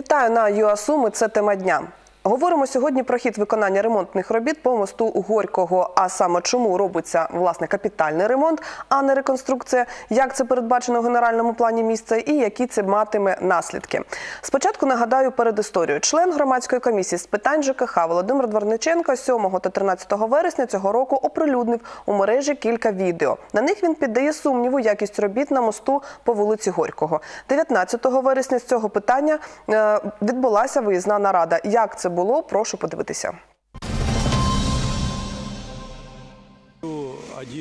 Вітаю на ЮАСуми. Це тема дня. Говоримо сьогодні про хід виконання ремонтних робіт по мосту Горького. А саме чому робиться власне капітальний ремонт, а не реконструкція, як це передбачено в генеральному плані місця і які це матиме наслідки. Спочатку нагадаю перед історією. Член громадської комісії з питань ЖКХ Володимир Дворниченко 7 та 13 вересня цього року оприлюднив у мережі кілька відео. На них він піддає сумніву якість робіт на мосту по вулиці Горького. 19 вересня з цього питання е, відбулася виїзна нарада. Як це було? Прошу подивитися.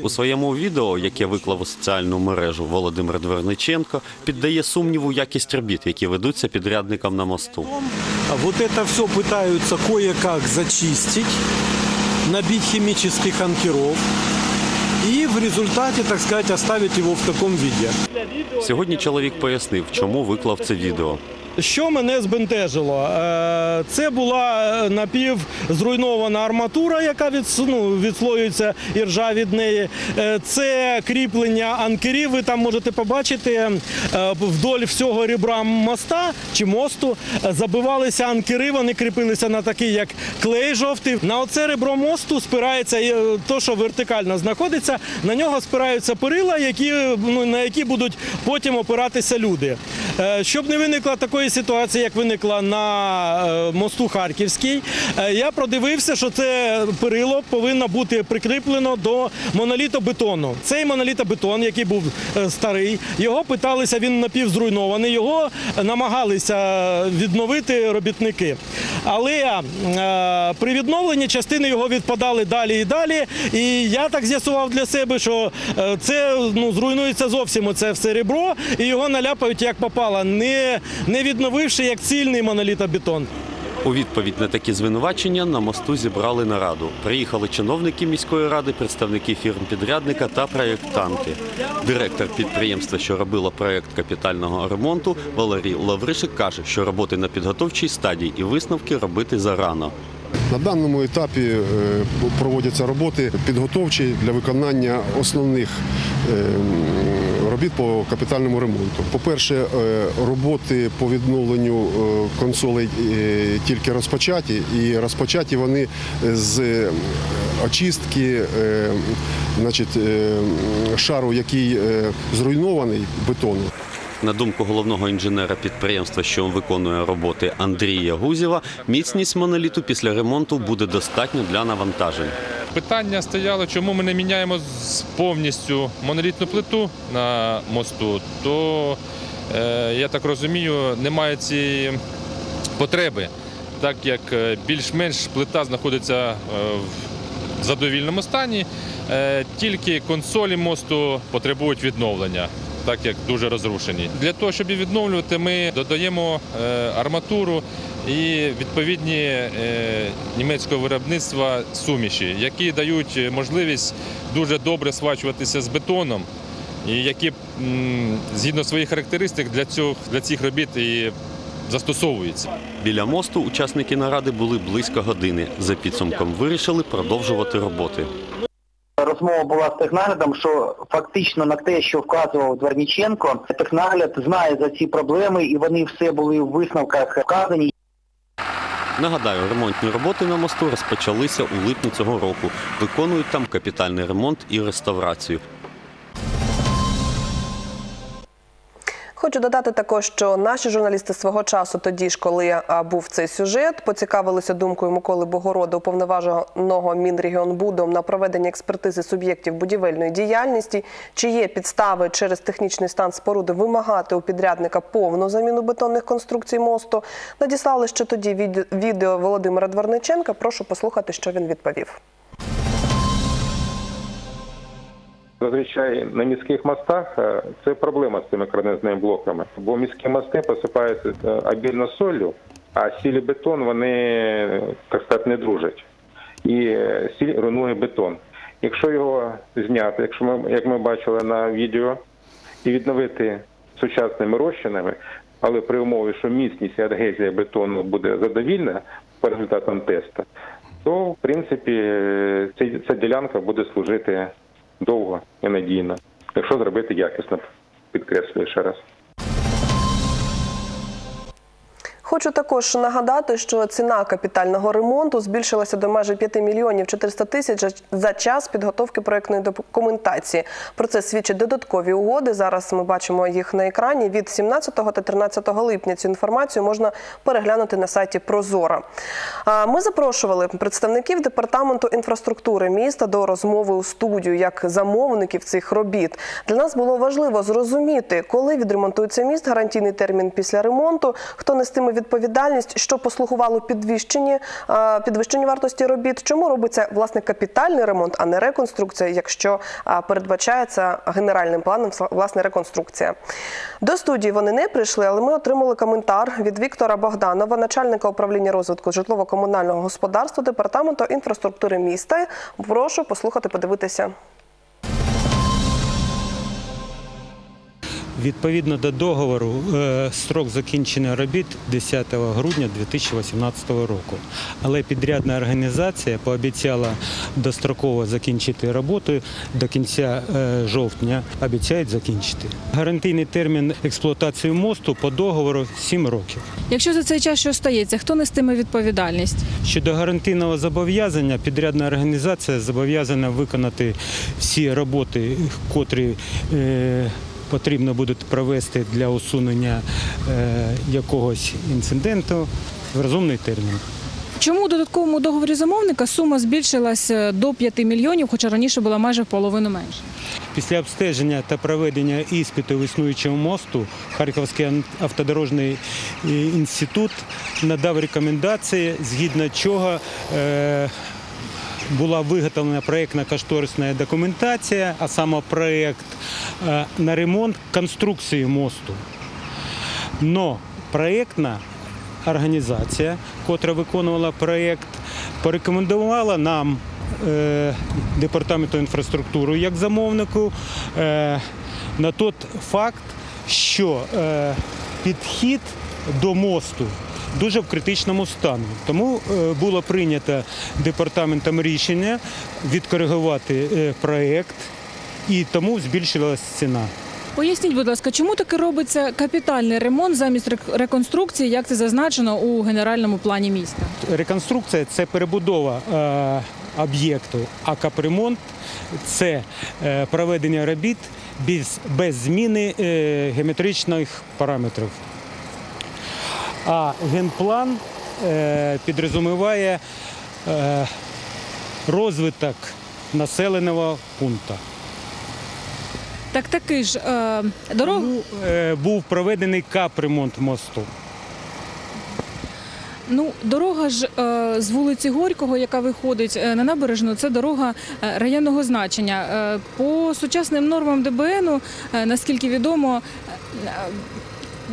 У своєму відео, яке виклав у соціальну мережу Володимир Дверниченко, піддає сумніву якість робіт, які ведуться підрядникам на мосту. Вот это все пытаются кое-как зачистить, набить химических анкеров и в результате, так сказать, оставить его в таком виде. Сьогодні чоловік пояснив, чому виклав це відео. Що мене збентежило? Е, Це була напівзруйнована арматура, яка від, ну, відслоюється і ржа від неї. Е, Це кріплення анкерів. Ви там можете побачити е, вдоль всього ребра моста чи мосту е, забивалися анкери, вони кріпилися на такий, як клей жовтий. На оце ребро мосту спирається е, то, що вертикально знаходиться. На нього спираються перила, ну, на які будуть потім опиратися люди. Е, Щоб не виникла такої ситуації, як виникла на е, мосту Харківський, е, я продивився, що це перило повинно бути прикріплено до монолітобетону. Цей монолітобетон, який був е, старий, його питалися, він напівзруйнований, його намагалися відновити робітники. Але при відновленні частини його відпадали далі і далі. І я так з'ясував для себе, що це ну, зруйнується зовсім оце все ребро, і його наляпають як попало, не, не відновивши як цільний монолітобетон. У відповідь на такі звинувачення на мосту зібрали нараду. Приїхали чиновники міської ради, представники фірм-підрядника та проєктанти. Директор підприємства, що робило проєкт капітального ремонту, Валерій Лавришик каже, що роботи на підготовчій стадії і висновки робити зарано. На даному етапі е, проводяться роботи підготовчі для виконання основних е, робіт по капітальному ремонту. По-перше, е, роботи по відновленню е, консолей е, тільки розпочаті, і розпочаті вони з очистки значить, шару, який зруйнований бетону. На думку головного інженера підприємства, що виконує роботи Андрія Гузєва, міцність моноліту після ремонту буде достатньо для навантажень. Питання стояло, чому ми не міняємо повністю монолітну плиту на мосту, то е, я так розумію, немає цієї потреби, так як е, більш-менш плита знаходиться е, в задовільному стані, тільки консолі мосту потребують відновлення. Так як дуже розрушені. Для того, щоб її відновлювати, ми додаємо е, арматуру і відповідні е, німецького виробництва суміші, які дають можливість дуже добре свачуватися з бетоном, і які згідно своїх характеристик для цього для цих робіт і застосовуються. Біля мосту учасники наради були близько години. За підсумком вирішили продовжувати роботи. Розмова була з технаглядом, що фактично на те, що вказував Дворніченко, технагляд знає за ці проблеми і вони все були в висновках вказані. Нагадаю, ремонтні роботи на мосту розпочалися у липні цього року. Виконують там капітальний ремонт і реставрацію. Хочу додати також, що наші журналісти свого часу, тоді ж, коли був цей сюжет, поцікавилися думкою Миколи Богорода, уповноваженого Мінрегіонбудом на проведення експертизи суб'єктів будівельної діяльності, чи є підстави через технічний стан споруди вимагати у підрядника повну заміну бетонних конструкцій мосту. Надіслали ще тоді від- відео Володимира Дворниченка. Прошу послухати, що він відповів. Зазвичай на міських мостах е, це проблема з цими кранезними блоками, бо міські мости посипаються е, обільно солью, а сіль бетон вони, так сказати, не дружать. І е, сіль руйнує бетон. Якщо його зняти, якщо ми, як ми бачили на відео, і відновити сучасними розчинами, але при умові, що міцність і адгезія бетону буде задовільна по результатам тесту, то в принципі ця ділянка буде служити довго і надійно, якщо зробити якісно, підкреслюю ще раз. Хочу також нагадати, що ціна капітального ремонту збільшилася до майже 5 мільйонів 400 тисяч за час підготовки проектної документації. Про це свідчать додаткові угоди. Зараз ми бачимо їх на екрані. Від 17 та 13 липня цю інформацію можна переглянути на сайті Прозора. Ми запрошували представників департаменту інфраструктури міста до розмови у студію як замовників цих робіт. Для нас було важливо зрозуміти, коли відремонтується міст, гарантійний термін після ремонту, хто нестиме відповідальність, що послугувало підвищенні, підвищенні вартості робіт, чому робиться власне капітальний ремонт, а не реконструкція, якщо передбачається генеральним планом власне реконструкція. До студії вони не прийшли, але ми отримали коментар від Віктора Богданова, начальника управління розвитку житлово-комунального господарства департаменту інфраструктури міста. Прошу послухати, подивитися. Відповідно до договору, е, строк закінчення робіт 10 грудня 2018 року. Але підрядна організація пообіцяла достроково закінчити роботу до кінця е, жовтня. Обіцяють закінчити. Гарантійний термін експлуатації мосту по договору 7 років. Якщо за цей час що стається, хто нестиме відповідальність? Щодо гарантійного зобов'язання, підрядна організація зобов'язана виконати всі роботи, котрі е, потрібно буде провести для усунення е, якогось інциденту в розумний термін. Чому у додатковому договорі замовника сума збільшилась до 5 мільйонів, хоча раніше була майже в половину менше? Після обстеження та проведення іспиту в існуючому мосту Харківський автодорожний е, інститут надав рекомендації, згідно чого е, була виготовлена проєктна кошторисна документація, а саме проєкт е, на ремонт конструкції мосту. Но проєктна організація, котра виконувала проєкт, порекомендувала нам, е, департаменту інфраструктури, як замовнику, е, на той факт, що підхід до мосту дуже в критичному стані. Тому е, було прийнято департаментом рішення відкоригувати е, проєкт, і тому збільшилась ціна. Поясніть, будь ласка, чому таки робиться капітальний ремонт замість реконструкції, як це зазначено у генеральному плані міста? Реконструкція це перебудова е, об'єкту, а капремонт це е, проведення робіт без, без зміни е, геометричних параметрів. А генплан е, підрозуміває е, розвиток населеного пункту. Так таки ж е, дорог. Тому е, був проведений капремонт мосту. Ну, дорога ж е, з вулиці Горького, яка виходить е, на набережну, це дорога е, районного значення. Е, по сучасним нормам ДБНу, е, наскільки відомо, е,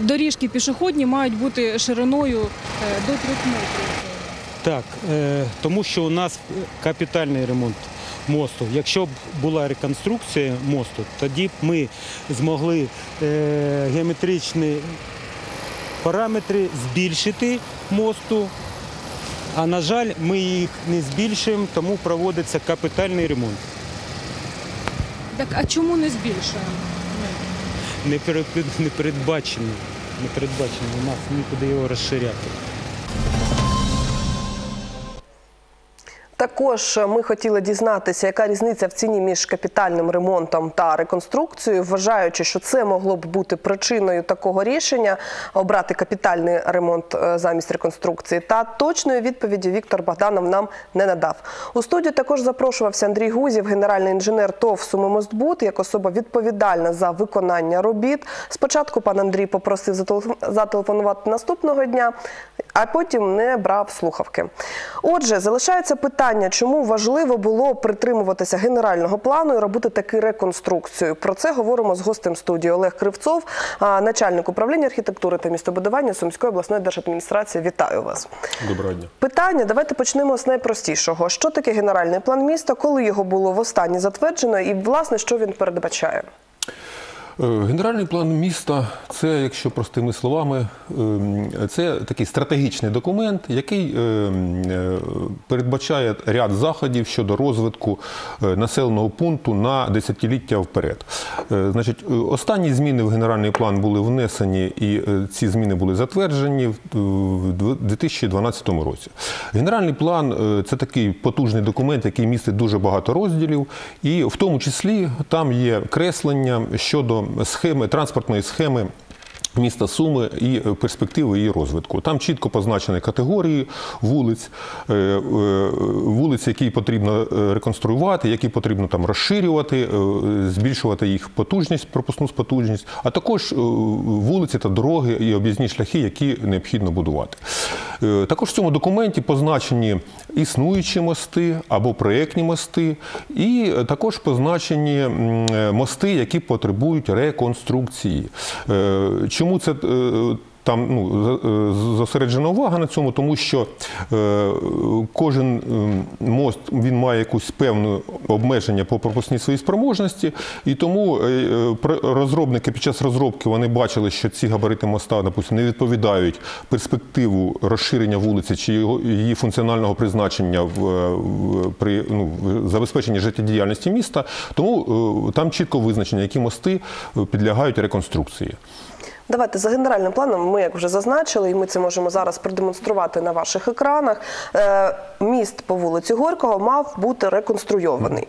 доріжки пішохідні мають бути шириною е, до трьох метрів. Так, е, тому що у нас капітальний ремонт мосту. Якщо б була реконструкція мосту, тоді б ми змогли е, геометричні параметри збільшити мосту. А на жаль, ми їх не збільшуємо, тому проводиться капітальний ремонт. Так, а чому не збільшуємо? Не передбачено. Не передбачено, у нас нікуди його розширяти. Також ми хотіли дізнатися, яка різниця в ціні між капітальним ремонтом та реконструкцією, вважаючи, що це могло б бути причиною такого рішення обрати капітальний ремонт е, замість реконструкції. Та точної відповіді Віктор Богданов нам не надав. У студію також запрошувався Андрій Гузів, генеральний інженер ТОВ «Сумимостбуд», як особа відповідальна за виконання робіт. Спочатку пан Андрій попросив зателеф- зателефонувати наступного дня, а потім не брав слухавки. Отже, залишається питання, чому важливо було притримуватися генерального плану і робити таку реконструкцію. Про це говоримо з гостем студії Олег Кривцов, начальник управління архітектури та містобудування Сумської обласної держадміністрації. Вітаю вас. Доброго дня. Питання давайте почнемо з найпростішого. Що таке генеральний план міста, коли його було востаннє затверджено, і власне що він передбачає? Е, Генеральний план міста це, якщо простими словами, ем, це такий стратегічний документ, який ем, е, передбачає ряд заходів щодо розвитку е, населеного пункту на десятиліття вперед. Значить, останні зміни в генеральний план були внесені, і ці зміни були затверджені в в 2012 році. Генеральний план це такий потужний документ, який містить дуже багато розділів, і в тому числі там є креслення щодо схеми транспортної схеми. Міста Суми і перспективи її розвитку. Там чітко позначені категорії вулиць, е, е, вулиці, які потрібно е, реконструювати, які потрібно там розширювати, е, збільшувати їх потужність, пропускну потужність, а також е, вулиці та дороги і об'їзні шляхи, які необхідно будувати. Е, Також в цьому документі позначені існуючі мости або проєктні мости, і е, також позначені е, мости, які потребують реконструкції. Е, Чому це? е, Там ну, е, зосереджена увага на цьому, тому що е, кожен е, мост він має якусь певну обмеження по пропускній своїй спроможності, і тому розробники під час розробки вони бачили, що ці габарити моста, допустим, не відповідають перспективу розширення вулиці чи його її функціонального призначення в, при ну, забезпеченні життєдіяльності міста. Тому там чітко визначено, які мости підлягають реконструкції. Давайте за генеральним планом, ми як вже зазначили, і ми це можемо зараз продемонструвати на ваших екранах. е, Міст по вулиці Горького мав бути реконструйований.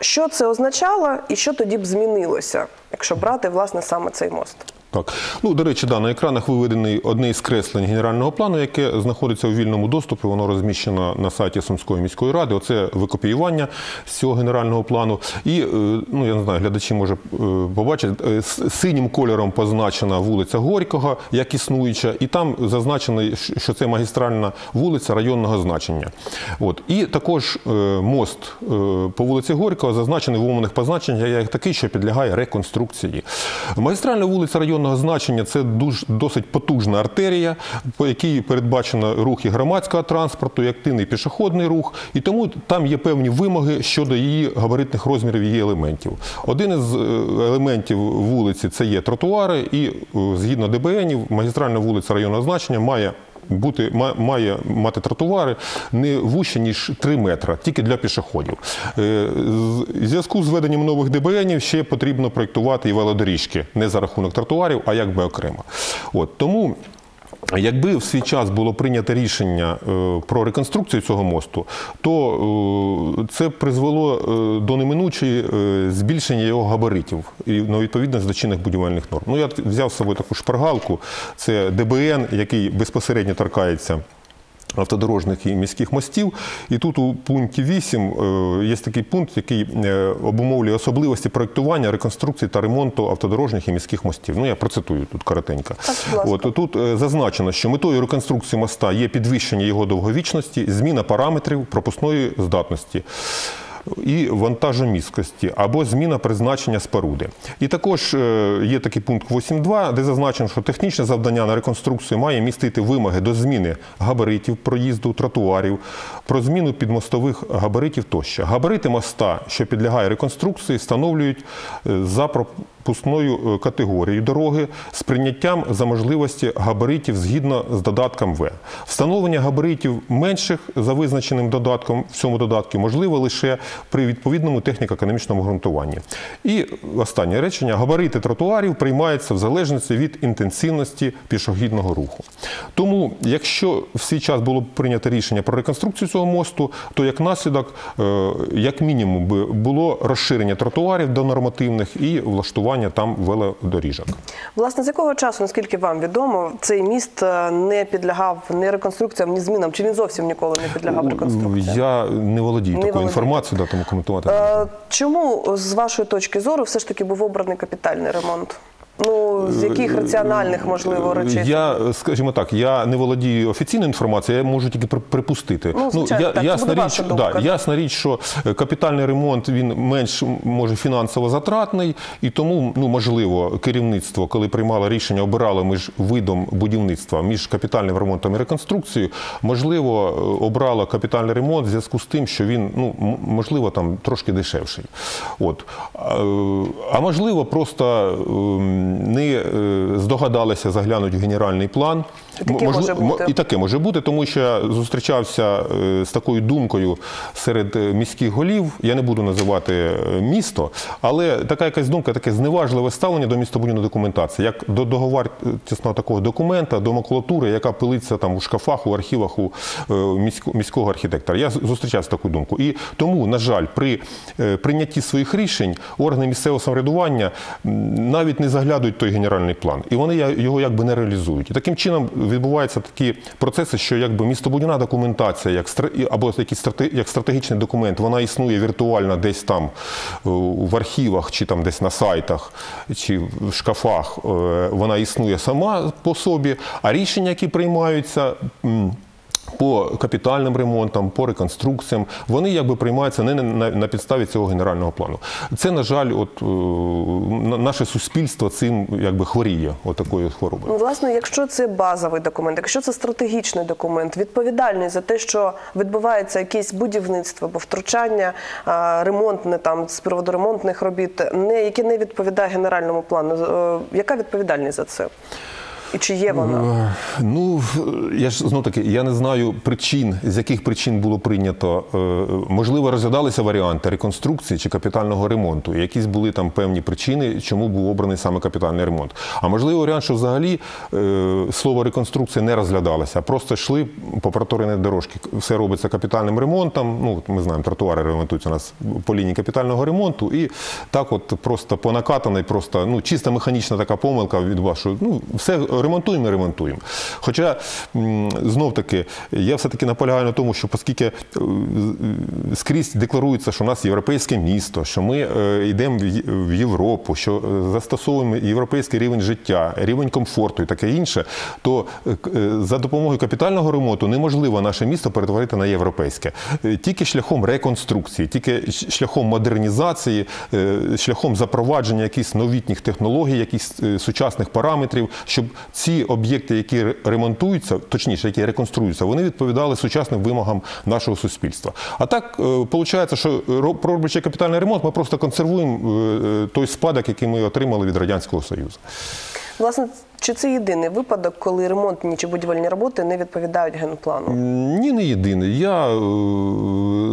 Що це означало і що тоді б змінилося, якщо брати власне саме цей мост? Так, ну до речі, да, на екранах виведений одне із креслень генерального плану, яке знаходиться у вільному доступі. Воно розміщено на сайті Сумської міської ради. Оце викопіювання цього генерального плану. І е, ну я не знаю, глядачі може е, побачать е, синім кольором позначена вулиця Горького, як існуюча, і там зазначено, що це магістральна вулиця районного значення. От і також мост по вулиці Горького зазначений в умовних позначеннях як такий, що підлягає реконструкції. Магістральна вулиця районного значення це дуже досить потужна артерія, по якій передбачено рух і громадського транспорту, активний пішохідний рух, і тому там є певні вимоги щодо її габаритних розмірів її елементів. Один із е, елементів вулиці це є тротуари, і е, згідно ДБНів, магістральна вулиця районного значення має бути має мати тротуари не вужче, ніж 3 метри, тільки для пішоходів. Е, В зв'язку з введенням нових ДБНів ще потрібно проєктувати і велодоріжки не за рахунок тротуарів, а якби окремо. От тому. Якби в свій час було прийнято рішення е, про реконструкцію цього мосту, то е, це призвело е, до неминучої збільшення його габаритів і на відповідність до чинних будівельних норм. Ну я взяв з собою таку шпаргалку. Це ДБН, який безпосередньо торкається. Автодорожних і міських мостів, і тут у пункті 8 е, є такий пункт, який е, обумовлює особливості проєктування, реконструкції та ремонту автодорожніх і міських мостів. Ну я процитую тут коротенько. Так. От тут е, зазначено, що метою реконструкції моста є підвищення його довговічності, зміна параметрів пропускної здатності. І вантажомісткості або зміна призначення споруди. І також е, є такий пункт 8.2, де зазначено, що технічне завдання на реконструкцію має містити вимоги до зміни габаритів проїзду, тротуарів, про зміну підмостових габаритів тощо. Габарити моста, що підлягає реконструкції, встановлюють за за пропускною е, категорією дороги з прийняттям за можливості габаритів згідно з додатком В. Встановлення габаритів менших за визначеним додатком в цьому додатку можливо лише при відповідному техніко-економічному ґрунтуванні. І останнє речення: габарити тротуарів приймаються в залежності від інтенсивності пішохідного руху. Тому, якщо в свій час було б прийнято рішення про реконструкцію цього мосту, то як наслідок, е, як мінімум, було розширення тротуарів до нормативних і влаштування там велодоріжок. Власне, з якого часу, наскільки вам відомо, цей міст е, не підлягав ні реконструкціям, ні змінам, чи він зовсім ніколи не підлягав реконструкціям? Я не володію Не такою інформацією, да, тому коментувати. Е, Чому з вашої точки зору все ж таки був обраний капітальний ремонт? Ну з яких раціональних можливо речей? Е, Я, е, скажімо так, я не володію офіційною інформацією, я можу тільки при- припустити. Ну, звичайно, я, так, ясна, річ, да, ясна річ, що е, капітальний ремонт він менш може фінансово затратний, і тому ну, можливо керівництво, коли приймало рішення, обирало між видом будівництва, між капітальним ремонтом і реконструкцією, можливо, е, обрало капітальний ремонт в зв'язку з тим, що він ну, можливо там трошки дешевший. От. А, е, можливо, просто ем, не е, здогадалися заглянути в генеральний план. І таке Можли- може бути. І таке може бути, тому що я зустрічався е, з такою думкою серед е, міських голів. Я не буду називати е, місто, але така якась думка, таке зневажливе ставлення до містобудівної документації, як до договартісного такого документа, до макулатури, яка пилиться там у шкафах, у архівах у міського архітектора. Я зустрічався з такою думкою. І тому, на жаль, при прийнятті своїх рішень органи місцевого самоврядування навіть не заглядують той генеральний план, і вони його якби не реалізують. І таким чином відбуваються такі процеси, що якби містобудівна документація, як або якийсь як стратегічний документ, вона існує віртуально десь там е, в архівах, чи там десь на сайтах, чи в шкафах. е, Вона існує сама по собі, а рішення, які приймаються. По капітальним ремонтам, по реконструкціям, вони якби приймаються не на, підставі цього генерального плану. Це, на жаль, от е, на- наше суспільство цим якби хворіє, от такою хворобою. Ну, власне, якщо це базовий документ, якщо це стратегічний документ, відповідальний за те, що відбувається якесь будівництво або втручання а, ремонтне там з приводу ремонтних робіт, не яке не відповідає генеральному плану, е, яка відповідальність за це? І чи є вона? Е, Ну я ж знов таки, я не знаю причин, з яких причин було прийнято. е, Можливо, розглядалися варіанти реконструкції чи капітального ремонту. Якісь були там певні причини, чому був обраний саме капітальний ремонт. А можливо, варіант, що взагалі е, слово реконструкція не розглядалося, а просто йшли по протореній дорожці. Все робиться капітальним ремонтом. Ну ми знаємо, тротуари ремонтуються у нас по лінії капітального ремонту, і так, от просто по накатаний, просто ну чисто механічна така помилка від вас, ну все ремонтуємо, і ремонтуємо. Хоча знов таки я все таки наполягаю на тому, що оскільки е, скрізь декларується, що у нас європейське місто, що ми е, йдемо в Європу, що е, застосовуємо європейський рівень життя, рівень комфорту і таке інше, то за допомогою капітального ремонту неможливо наше місто перетворити на європейське. Тільки шляхом реконструкції, тільки шляхом модернізації, шляхом запровадження якихось новітніх технологій, якихось сучасних параметрів, щоб ці об'єкти, які ремонтуються, точніше, які реконструюються, вони відповідали сучасним вимогам нашого суспільства. А так виходить, що проробичи капітальний ремонт, ми просто консервуємо е, е, той спадок, який ми отримали від радянського союзу. Власне, чи це єдиний випадок, коли ремонтні чи будівельні роботи не відповідають генплану? Ні, не єдиний. Я е,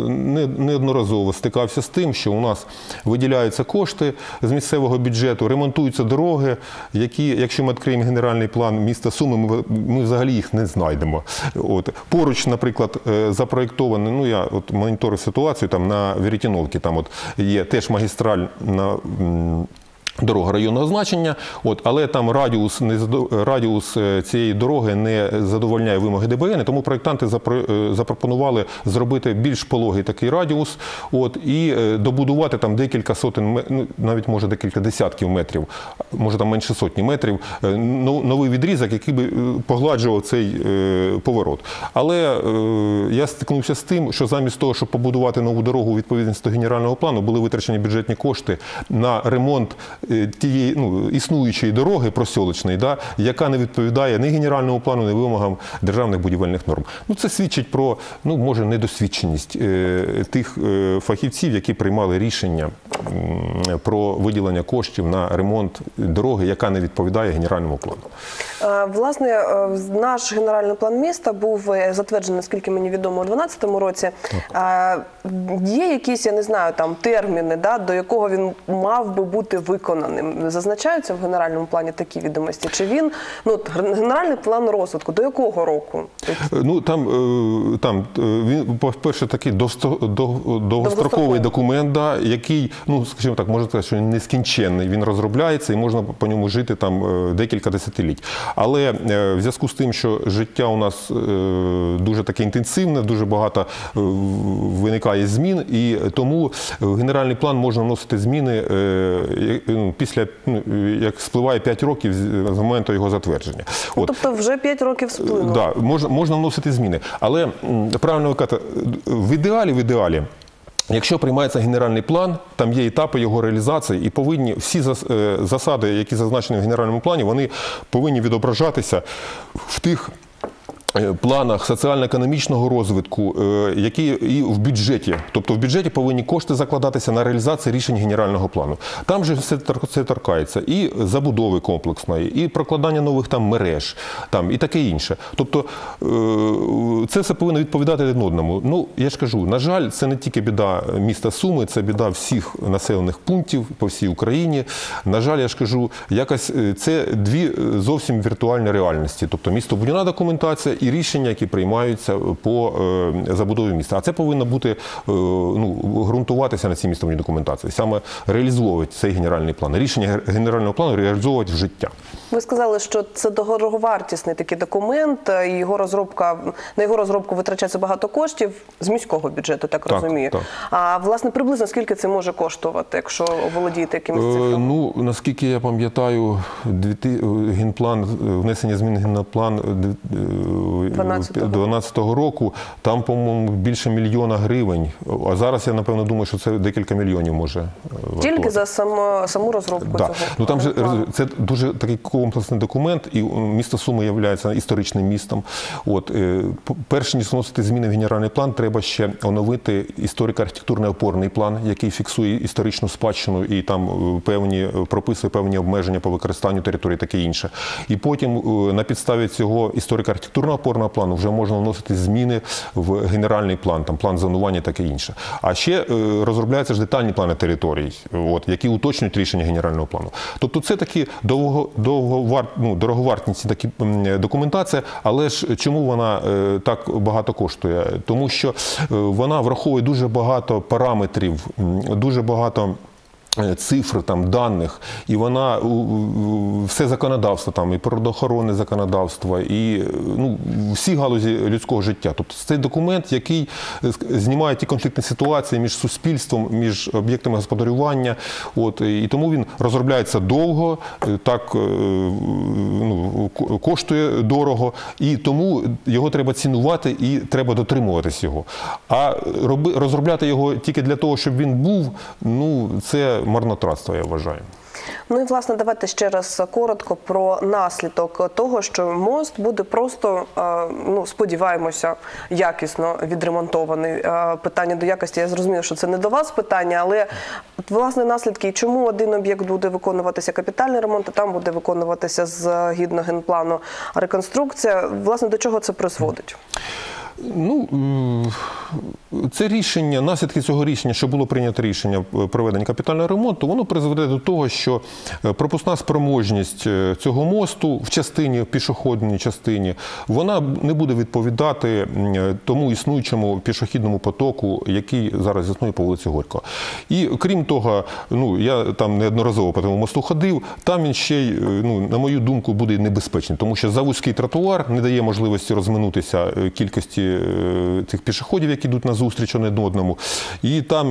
не- неодноразово стикався з тим, що у нас виділяються кошти з місцевого бюджету, ремонтуються дороги, які, якщо ми відкриємо генеральний план міста Суми, ми, ми взагалі їх не знайдемо. От. Поруч, наприклад, е, запроєктований, ну я от моніторив ситуацію там на Вірітіновці, там от є теж магістраль на. Дорога районного значення, от, але там радіус, не радіус е, цієї дороги не задовольняє вимоги ДБН, тому проєктанти е, запропонували зробити більш пологий такий радіус от, і е, добудувати там декілька сотень, ну, навіть може декілька десятків метрів, може там менше сотні метрів, е, новий відрізок, який би погладжував цей поворот. Але я стикнувся з тим, що замість того, щоб побудувати нову дорогу у відповідності до генерального плану, були витрачені бюджетні кошти на ремонт тієї ну, існуючої дороги просьолочної, да, яка не відповідає ні генеральному плану, ні вимогам державних будівельних норм. Ну, це свідчить про, ну, може, недосвідченість е, тих е, фахівців, які приймали рішення про виділення коштів на ремонт дороги, яка не відповідає генеральному плану. Е, Власне, е, наш генеральний план міста був е, затверджений, наскільки мені відомо, у 2012 році. Е, Є якісь, я не знаю, там терміни, да, до якого він мав би бути виконаним. Зазначаються в генеральному плані такі відомості? Чи він ну генеральний план розвитку до якого року? Е, Ну там, е, там е, він, по-перше, такий довгостроковий Довгостроковий. документ, да, який, ну скажімо так, можна сказати, що він нескінченний. Він розробляється і можна по ньому жити там декілька десятиліть. Але в зв'язку з тим, що життя у нас дуже таке інтенсивне, дуже багато виникає змін, і тому в генеральний план можна вносити зміни ну, після ну, як спливає 5 років з моменту його затвердження. Ну, От. тобто вже 5 років сплинуло. Да, можна, можна вносити зміни. Але правильно ви кажете, в ідеалі, в ідеалі. Якщо приймається генеральний план, там є етапи його реалізації, і повинні всі е, засади, які зазначені в генеральному плані, вони повинні відображатися в тих планах соціально-економічного розвитку, е, які і в бюджеті. Тобто в бюджеті повинні кошти закладатися на реалізацію рішень генерального плану. Там же все це торкається і забудови комплексної, і прокладання нових там мереж, там і таке інше. Тобто е, це все повинно відповідати один одному. Ну я ж кажу, на жаль, це не тільки біда міста Суми, це біда всіх населених пунктів по всій Україні. На жаль, я ж кажу, якось е, це дві е, зовсім віртуальні реальності. Тобто містобудівна документація і рішення, які приймаються по е, забудові міста. А це повинно бути е, ну, ґрунтуватися на цій містовій документації, саме реалізовувати цей генеральний план. Рішення ге- генерального плану реалізовувати в життя. Ви сказали, що це дороговартісний такий документ, і його розробка на його розробку витрачається багато коштів з міського бюджету, так, Так, розумію. так. А власне приблизно скільки це може коштувати, якщо володієте якимось Е. Ну, наскільки я пам'ятаю, е, генплан, е, внесення змін генплан 12-го. 2012 року, там, по-моєму, більше мільйона гривень. А зараз я, напевно, думаю, що це декілька мільйонів може. е, Тільки вартувати. за само, саму розробку Да. цього Ну там же це дуже такий комплексний документ, і місто Суми є історичним містом. От е, перш ніж вносити зміни в генеральний план, треба ще оновити історико-архітектурний опорний план, який фіксує історичну спадщину і там е, певні е, прописує певні обмеження по використанню території, таке інше. І потім е, на підставі цього історико-архітектурного опорного плану вже можна вносити зміни в генеральний план, там план зонування, таке інше. А ще е, розробляються ж детальні плани територій, от які уточнюють рішення генерального плану. Тобто це такі довго, довговар, ну, дороговартісні такі м, документація, але ж чому вона е, так багато коштує? Тому що е, вона враховує дуже багато параметрів, дуже багато. Е, Цифр там даних, і вона все законодавство там, і природоохоронне законодавство, і ну всі галузі людського життя. Тобто це документ, який е, знімає ті конфліктні ситуації між суспільством, між об'єктами господарювання. От і тому він розробляється довго, е, так ну, коштує дорого, і тому його треба цінувати і треба дотримуватись його. А розробляти його тільки для того, щоб він був, ну це марнотратство, я вважаю. Ну і власне давайте ще раз коротко про наслідок того, що мост буде просто, е, ну сподіваємося, якісно відремонтований. Е, Питання до якості я зрозуміла, що це не до вас питання, але власне наслідки, чому один об'єкт буде виконуватися капітальний ремонт, а там буде виконуватися згідно генплану реконструкція. Власне до чого це призводить? Ну, це рішення, наслідки цього рішення, що було прийнято рішення е, проведення капітального ремонту, воно призведе до того, що е, пропускна спроможність е, цього мосту в частині, в пішохідній частині, вона не буде відповідати тому існуючому пішохідному потоку, який зараз існує по вулиці Горького. І крім того, ну я там неодноразово по тому мосту ходив, там він ще й, ну, на мою думку, буде небезпечний, тому що завузький тротуар не дає можливості розминутися кількості е, цих пішоходів, які йдуть на зустріч один одному. І там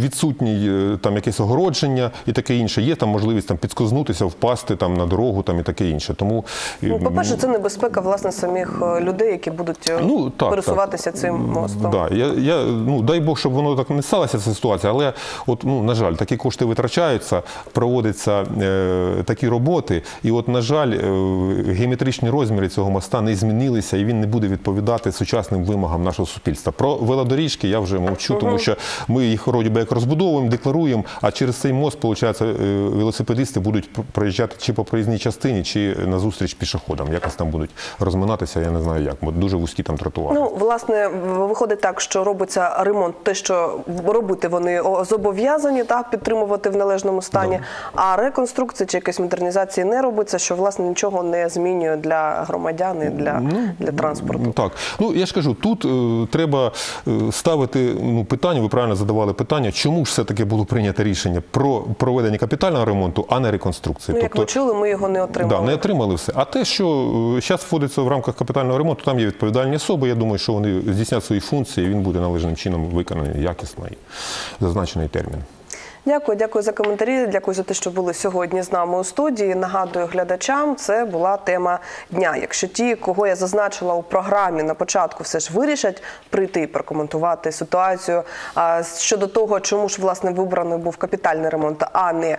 відсутній е, там якесь огородження і таке інше. Є там можливість там підскознутися, впасти там на дорогу там і таке інше. Тому Ну, по-перше, це небезпека власне самих е, людей, які будуть Ну, так, пересуватися цим мостом. Да, я, я, ну, дай Бог, щоб воно так не сталося, ця ситуація, але от, ну, на жаль, такі кошти витрачаються, проводяться е, такі роботи, і от, на жаль, е, геометричні розміри цього моста не змінилися, і він не буде відповідати сучасним вимогам нашого суспільства. Про велодоріжки я вже мовчу, тому що ми їх вроді би як розбудовуємо, декларуємо, а через цей мост, виходить, велосипедисти будуть проїжджати чи по проїзній частині, чи на зустріч пішоходам. Якось там будуть розминатися, я не знаю як, бо дуже вузькі там тротуари. Ну, власне, виходить так, що робиться ремонт, те, що робити вони зобов'язані так, підтримувати в належному стані, а реконструкція чи якась модернізація не робиться, що власне нічого не змінює для громадян і для, для транспорту. Ну, Так, ну я ж кажу, тут е, треба е, ставити ну, питання. Ви правильно задавали питання, чому ж все таки було прийнято рішення про проведення капітального ремонту, а не реконструкції. Ну, як ви чули, ми його не отримали. Да, не отримали все. А те, що зараз вводиться в рамках капітального ремонту, там є відповідальні особи. Я думаю, що вони здійснять свої функції, і він буде належним чином виконаний якісно і зазначений термін. Дякую, дякую за коментарі. Дякую за те, що були сьогодні з нами у студії. Нагадую глядачам, це була тема дня. Якщо ті, кого я зазначила у програмі на початку, все ж вирішать прийти і прокоментувати ситуацію щодо того, чому ж власне вибраний був капітальний ремонт, а не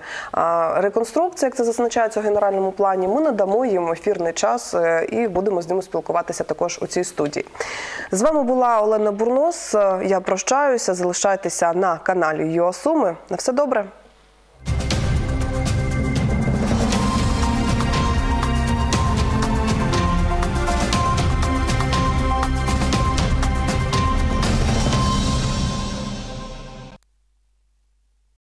реконструкція, як це зазначається у генеральному плані, ми надамо їм ефірний час е, і будемо з ними спілкуватися також у цій студії. З вами була Олена Бурнос. Я прощаюся. Залишайтеся на каналі ЮАСуми. На все добре.